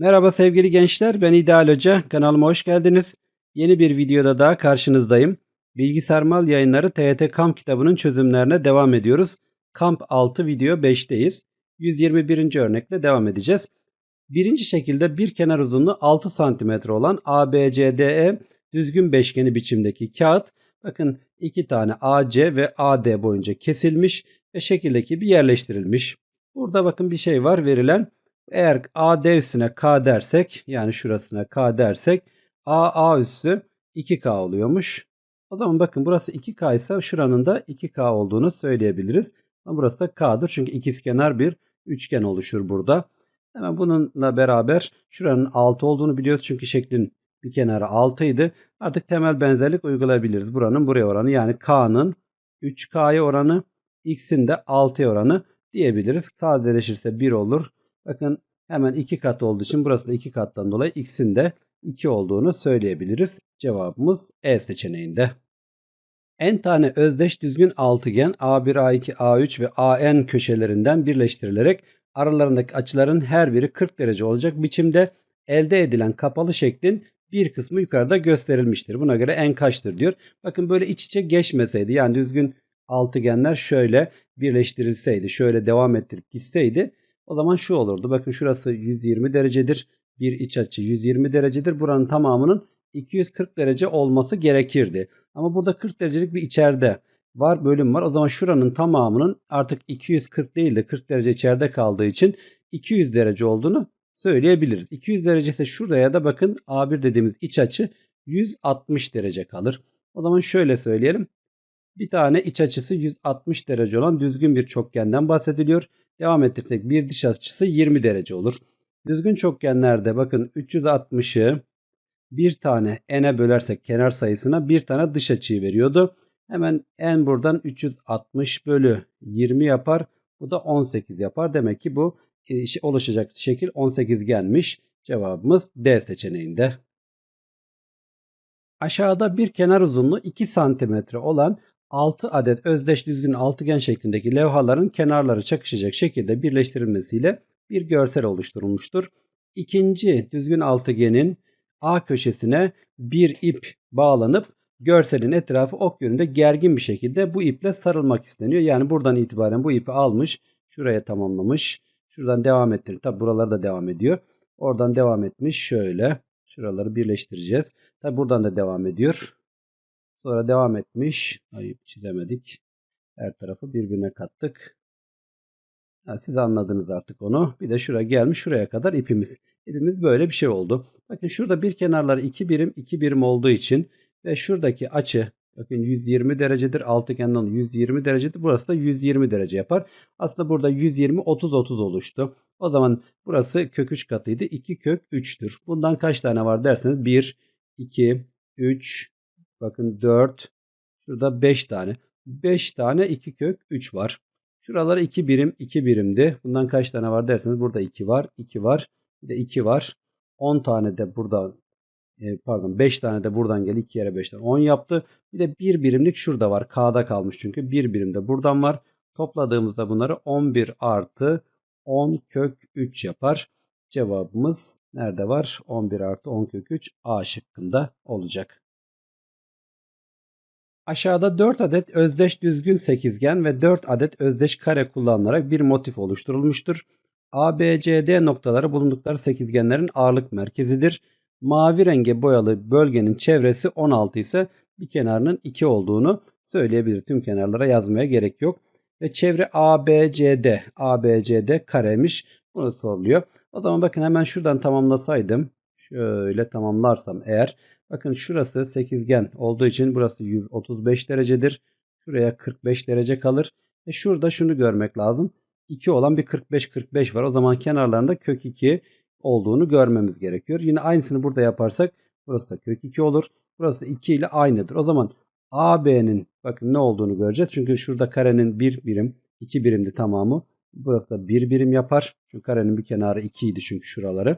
Merhaba sevgili gençler, ben İdeal Hoca. Kanalıma hoş geldiniz. Yeni bir videoda daha karşınızdayım. Bilgisayar Mal Yayınları TYT Kamp kitabının çözümlerine devam ediyoruz. Kamp 6 video 5'teyiz. 121. örnekle devam edeceğiz. Birinci şekilde bir kenar uzunluğu 6 cm olan ABCDE düzgün beşgeni biçimdeki kağıt bakın iki tane AC ve AD boyunca kesilmiş ve şekildeki bir yerleştirilmiş. Burada bakın bir şey var verilen eğer AD üstüne K dersek yani şurasına K dersek AA üssü 2K oluyormuş. O zaman bakın burası 2K ise şuranın da 2K olduğunu söyleyebiliriz. Ama burası da K'dır çünkü ikizkenar bir üçgen oluşur burada. Hemen bununla beraber şuranın 6 olduğunu biliyoruz çünkü şeklin bir kenarı 6 idi. Artık temel benzerlik uygulayabiliriz. Buranın buraya oranı yani K'nın 3K'ya oranı, X'in de 6'ya oranı diyebiliriz. Sadeleşirse 1 olur. Bakın hemen 2 kat olduğu için burası da 2 kattan dolayı x'in de 2 olduğunu söyleyebiliriz. Cevabımız E seçeneğinde. N tane özdeş düzgün altıgen A1, A2, A3 ve AN köşelerinden birleştirilerek aralarındaki açıların her biri 40 derece olacak biçimde elde edilen kapalı şeklin bir kısmı yukarıda gösterilmiştir. Buna göre n kaçtır diyor. Bakın böyle iç içe geçmeseydi yani düzgün altıgenler şöyle birleştirilseydi, şöyle devam ettirip gitseydi o zaman şu olurdu. Bakın şurası 120 derecedir. Bir iç açı 120 derecedir. Buranın tamamının 240 derece olması gerekirdi. Ama burada 40 derecelik bir içeride var bölüm var. O zaman şuranın tamamının artık 240 değil de 40 derece içeride kaldığı için 200 derece olduğunu söyleyebiliriz. 200 derece ise şuraya da bakın A1 dediğimiz iç açı 160 derece kalır. O zaman şöyle söyleyelim. Bir tane iç açısı 160 derece olan düzgün bir çokgenden bahsediliyor. Devam ettirsek bir dış açısı 20 derece olur. Düzgün çokgenlerde bakın 360'ı bir tane n'e bölersek kenar sayısına bir tane dış açıyı veriyordu. Hemen n buradan 360 bölü 20 yapar. Bu da 18 yapar. Demek ki bu e, oluşacak şekil 18 gelmiş. Cevabımız D seçeneğinde. Aşağıda bir kenar uzunluğu 2 cm olan 6 adet özdeş düzgün altıgen şeklindeki levhaların kenarları çakışacak şekilde birleştirilmesiyle bir görsel oluşturulmuştur. İkinci düzgün altıgenin A köşesine bir ip bağlanıp görselin etrafı ok yönünde gergin bir şekilde bu iple sarılmak isteniyor. Yani buradan itibaren bu ipi almış, şuraya tamamlamış. Şuradan devam ettirip tabi buralar da devam ediyor. Oradan devam etmiş şöyle. Şuraları birleştireceğiz. Tabi buradan da devam ediyor. Sonra devam etmiş. Ayıp çizemedik. Her tarafı birbirine kattık. Yani siz anladınız artık onu. Bir de şuraya gelmiş şuraya kadar ipimiz. İpimiz böyle bir şey oldu. Bakın şurada bir kenarları 2 birim 2 birim olduğu için ve şuradaki açı bakın 120 derecedir. Altıgenden 120 derecedir. Burası da 120 derece yapar. Aslında burada 120 30 30 oluştu. O zaman burası kök 3 katıydı. 2 kök 3'tür. Bundan kaç tane var derseniz 1 2 3 Bakın 4. Şurada 5 tane. 5 tane 2 kök 3 var. Şuralar 2 birim 2 birimdi. Bundan kaç tane var derseniz burada 2 var. 2 var. Bir de 2 var. 10 tane de buradan e, pardon 5 tane de buradan gel 2 yere 5'ten 10 yaptı. Bir de 1 birimlik şurada var. K'da kalmış çünkü 1 birim de buradan var. Topladığımızda bunları 11 artı 10 kök 3 yapar. Cevabımız nerede var? 11 artı 10 kök 3 A şıkkında olacak. Aşağıda 4 adet özdeş düzgün sekizgen ve 4 adet özdeş kare kullanılarak bir motif oluşturulmuştur. ABCD noktaları bulundukları sekizgenlerin ağırlık merkezidir. Mavi renge boyalı bölgenin çevresi 16 ise bir kenarının 2 olduğunu söyleyebilir. Tüm kenarlara yazmaya gerek yok. Ve çevre ABCD, ABCD karemiş. Bunu soruluyor. O zaman bakın hemen şuradan tamamlasaydım. Şöyle tamamlarsam eğer Bakın şurası sekizgen olduğu için burası 135 derecedir. Şuraya 45 derece kalır. E şurada şunu görmek lazım. 2 olan bir 45-45 var. O zaman kenarlarında kök 2 olduğunu görmemiz gerekiyor. Yine aynısını burada yaparsak burası da kök 2 olur. Burası da 2 ile aynıdır. O zaman AB'nin bakın ne olduğunu göreceğiz. Çünkü şurada karenin 1 birim, 2 birimdi tamamı. Burası da 1 birim yapar. Şu karenin bir kenarı 2 idi çünkü şuraları.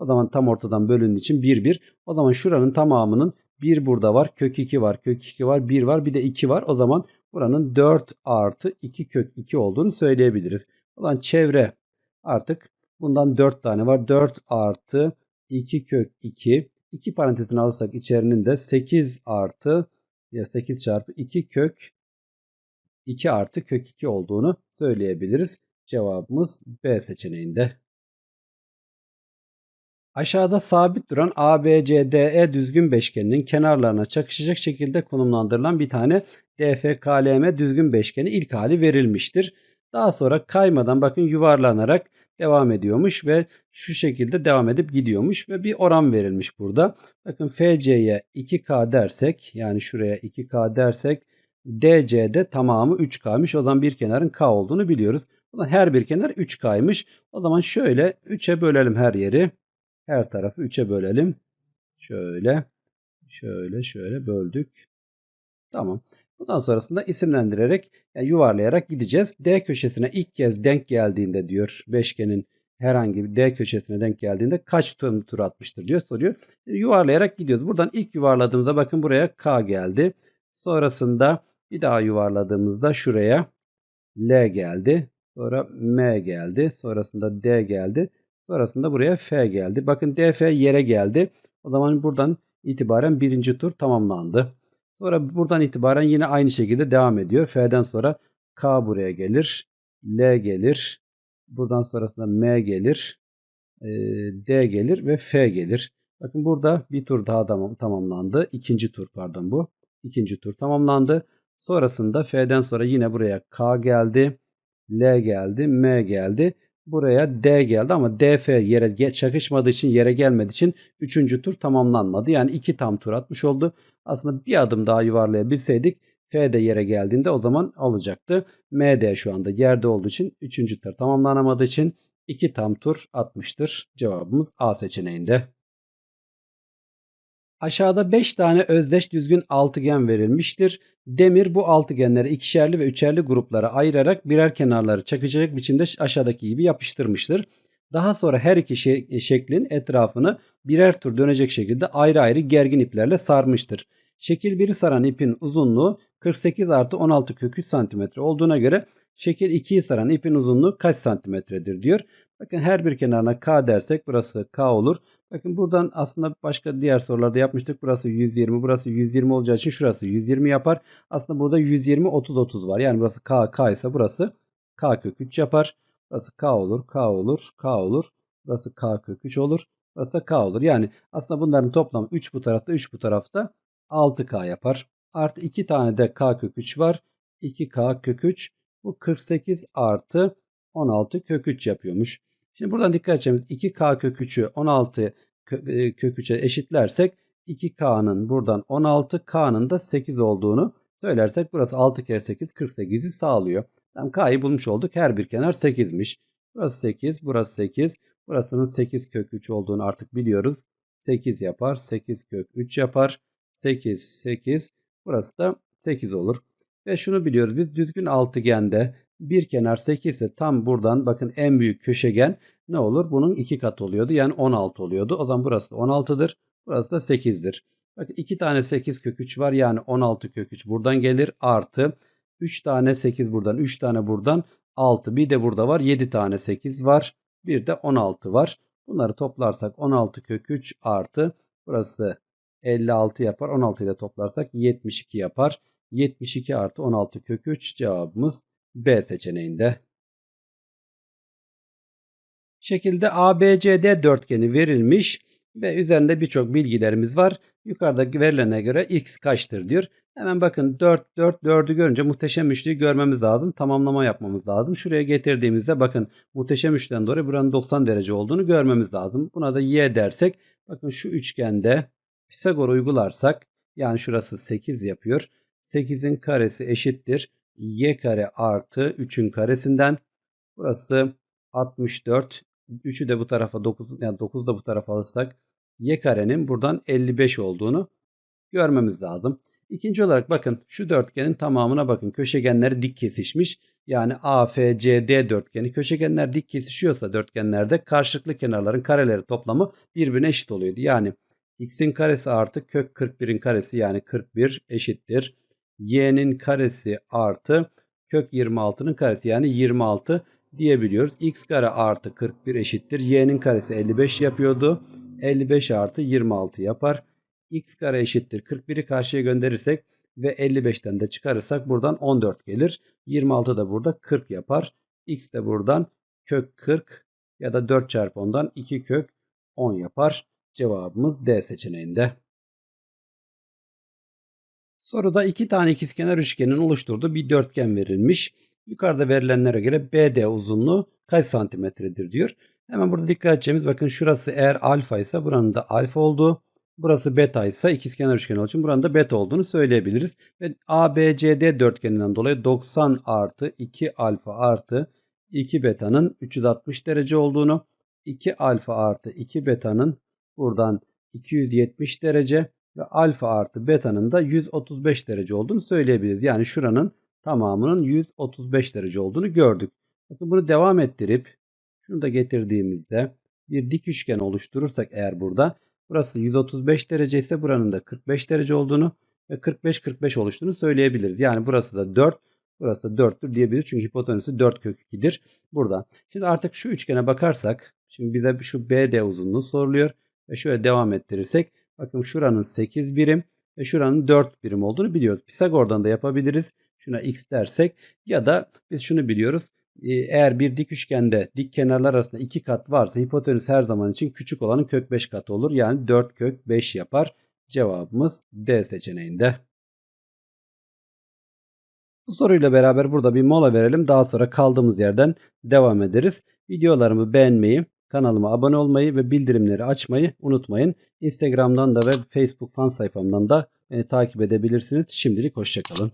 O zaman tam ortadan bölündüğü için 1 1. O zaman şuranın tamamının 1 burada var. Kök 2 var. Kök 2 var. 1 var. Bir de 2 var. O zaman buranın 4 artı 2 kök 2 olduğunu söyleyebiliriz. O zaman çevre artık Bundan 4 tane var. 4 artı 2 kök 2. 2 parantezini alırsak içerinin de 8 artı ya 8 çarpı 2 kök 2 artı kök 2 olduğunu söyleyebiliriz. Cevabımız B seçeneğinde. Aşağıda sabit duran ABCDE düzgün beşgeninin kenarlarına çakışacak şekilde konumlandırılan bir tane DFKLM düzgün beşgeni ilk hali verilmiştir. Daha sonra kaymadan bakın yuvarlanarak devam ediyormuş ve şu şekilde devam edip gidiyormuş ve bir oran verilmiş burada. Bakın FC'ye 2K dersek yani şuraya 2K dersek DC'de tamamı 3K'mış. O zaman bir kenarın K olduğunu biliyoruz. O zaman her bir kenar 3K'ymış. O zaman şöyle 3'e bölelim her yeri. Her tarafı 3'e bölelim. Şöyle. Şöyle şöyle böldük. Tamam. Bundan sonrasında isimlendirerek yani yuvarlayarak gideceğiz. D köşesine ilk kez denk geldiğinde diyor beşgenin herhangi bir D köşesine denk geldiğinde kaç tur, tur atmıştır diyor soruyor. Yuvarlayarak gidiyoruz. Buradan ilk yuvarladığımızda bakın buraya K geldi. Sonrasında bir daha yuvarladığımızda şuraya L geldi. Sonra M geldi. Sonrasında D geldi. Sonrasında buraya F geldi. Bakın DF yere geldi. O zaman buradan itibaren birinci tur tamamlandı. Sonra buradan itibaren yine aynı şekilde devam ediyor. F'den sonra K buraya gelir. L gelir. Buradan sonrasında M gelir. D gelir ve F gelir. Bakın burada bir tur daha tamamlandı. İkinci tur pardon bu. İkinci tur tamamlandı. Sonrasında F'den sonra yine buraya K geldi. L geldi. M geldi. Buraya D geldi ama DF yere çakışmadığı için yere gelmediği için 3. tur tamamlanmadı. Yani 2 tam tur atmış oldu. Aslında bir adım daha yuvarlayabilseydik F de yere geldiğinde o zaman olacaktı. M de şu anda yerde olduğu için 3. tur tamamlanamadığı için 2 tam tur atmıştır. Cevabımız A seçeneğinde. Aşağıda 5 tane özdeş düzgün altıgen verilmiştir. Demir bu altıgenleri ikişerli ve üçerli gruplara ayırarak birer kenarları çakacak biçimde aşağıdaki gibi yapıştırmıştır. Daha sonra her iki şeklin etrafını birer tur dönecek şekilde ayrı ayrı gergin iplerle sarmıştır. Şekil 1'i saran ipin uzunluğu 48 artı 16 kök 3 cm olduğuna göre şekil 2'yi saran ipin uzunluğu kaç santimetredir diyor. Bakın her bir kenarına K dersek burası K olur. Bakın buradan aslında başka diğer sorularda yapmıştık. Burası 120, burası 120 olacağı için şurası 120 yapar. Aslında burada 120, 30, 30 var. Yani burası K, K ise burası K kök 3 yapar. Burası K olur, K olur, K olur. Burası K kök 3 olur. Burası da K olur. Yani aslında bunların toplamı 3 bu tarafta, 3 bu tarafta 6K yapar. Artı 2 tane de K kök 3 var. 2K kök 3. Bu 48 artı 16 kök 3 yapıyormuş. Şimdi buradan dikkat edeceğimiz 2K kök 3'ü 16 kök 3'e eşitlersek 2K'nın buradan 16 K'nın da 8 olduğunu söylersek burası 6 kere 8 48'i sağlıyor. Tam K'yı bulmuş olduk. Her bir kenar 8'miş. Burası 8, burası 8. Burasının 8 kök 3 olduğunu artık biliyoruz. 8 yapar, 8 kök 3 yapar. 8, 8. Burası da 8 olur. Ve şunu biliyoruz biz düzgün altıgende bir kenar 8 ise tam buradan bakın en büyük köşegen ne olur? Bunun iki kat oluyordu. Yani 16 oluyordu. O zaman burası da 16'dır. Burası da 8'dir. Bakın 2 tane 8 kök 3 var. Yani 16 kök 3 buradan gelir. Artı 3 tane 8 buradan 3 tane buradan 6. Bir de burada var. 7 tane 8 var. Bir de 16 var. Bunları toplarsak 16 kök 3 artı burası 56 yapar. 16 ile toplarsak 72 yapar. 72 artı 16 kök 3 cevabımız B seçeneğinde. Şekilde ABCD dörtgeni verilmiş ve üzerinde birçok bilgilerimiz var. Yukarıdaki verilene göre x kaçtır diyor. Hemen bakın 4, 4, 4'ü görünce muhteşem üçlüyü görmemiz lazım. Tamamlama yapmamız lazım. Şuraya getirdiğimizde bakın muhteşem üçten dolayı buranın 90 derece olduğunu görmemiz lazım. Buna da y dersek bakın şu üçgende Pisagor uygularsak yani şurası 8 yapıyor. 8'in karesi eşittir y kare artı 3'ün karesinden. Burası 64. 3'ü de bu tarafa 9 yani 9 da bu tarafa alırsak y karenin buradan 55 olduğunu görmemiz lazım. İkinci olarak bakın şu dörtgenin tamamına bakın. Köşegenleri dik kesişmiş. Yani AFCD dörtgeni köşegenler dik kesişiyorsa dörtgenlerde karşılıklı kenarların kareleri toplamı birbirine eşit oluyordu. Yani x'in karesi artı kök 41'in karesi yani 41 eşittir y'nin karesi artı kök 26'nın karesi yani 26 diyebiliyoruz. x kare artı 41 eşittir. y'nin karesi 55 yapıyordu. 55 artı 26 yapar. x kare eşittir. 41'i karşıya gönderirsek ve 55'ten de çıkarırsak buradan 14 gelir. 26 da burada 40 yapar. x de buradan kök 40 ya da 4 çarpı 10'dan 2 kök 10 yapar. Cevabımız D seçeneğinde. Soruda iki tane ikizkenar üçgenin oluşturduğu bir dörtgen verilmiş. Yukarıda verilenlere göre BD uzunluğu kaç santimetredir diyor. Hemen burada dikkat edeceğimiz bakın şurası eğer alfa ise buranın da alfa olduğu. Burası beta ise ikizkenar üçgen olduğu için buranın da beta olduğunu söyleyebiliriz. Ve ABCD dörtgeninden dolayı 90 artı 2 alfa artı 2 beta'nın 360 derece olduğunu 2 alfa artı 2 beta'nın buradan 270 derece ve alfa artı beta'nın da 135 derece olduğunu söyleyebiliriz. Yani şuranın tamamının 135 derece olduğunu gördük. Bakın bunu devam ettirip şunu da getirdiğimizde bir dik üçgen oluşturursak eğer burada burası 135 derece ise buranın da 45 derece olduğunu ve 45-45 oluştuğunu söyleyebiliriz. Yani burası da 4, burası da 4'tür diyebiliriz. Çünkü hipotenüsü 4 kök 2'dir burada. Şimdi artık şu üçgene bakarsak şimdi bize şu BD uzunluğu soruluyor ve şöyle devam ettirirsek bakın şuranın 8 birim ve şuranın 4 birim olduğunu biliyoruz. Pisagor'dan da yapabiliriz. Şuna x dersek ya da biz şunu biliyoruz. Ee, Eğer bir dik üçgende dik kenarlar arasında 2 kat varsa hipotenüs her zaman için küçük olanın kök 5 katı olur. Yani 4 kök 5 yapar. Cevabımız D seçeneğinde. Bu soruyla beraber burada bir mola verelim. Daha sonra kaldığımız yerden devam ederiz. Videolarımı beğenmeyi, kanalıma abone olmayı ve bildirimleri açmayı unutmayın. Instagram'dan da ve Facebook fan sayfamdan da beni takip edebilirsiniz. Şimdilik hoşçakalın.